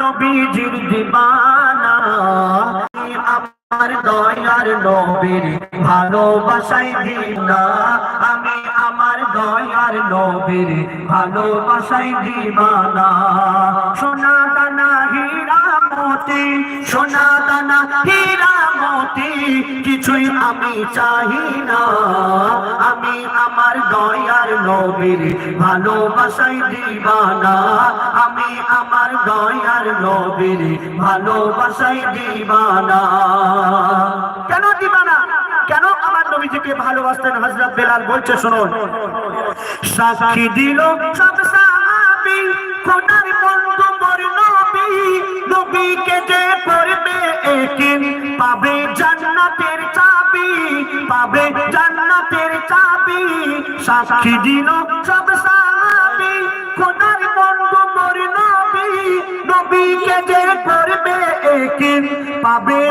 নবীজির দিবানা। আমার দয়ার নবীর ভালোবাসাই দিনা। আমি আমার দয়ার নবীর ভালোবাসাই দিবানা। সোনা দানা হীরা মতি সোনা দানা হীরা মতি কিছুই আমি চাহি না আমি আমার দয়ার নবীর ভালোবাসাই দিবানা। আমি আমার দয়ার নবীর ভালোবাসাই দিবানা। কেন দিবানা? কেন আমার নবীজিকে ভালোবাসতেন? হযরত বেলাল বলছে, শুনুন। সাক্ষী দিল সব সাহাবী, খোদার বন্ধু মোর নবী। নবীকে যে পড়বে একিন পাবে জান্নাতের চাবি, পাবে সাক্ষী দিল সব সাহাবী খোদার বন্ধু মোর পাবে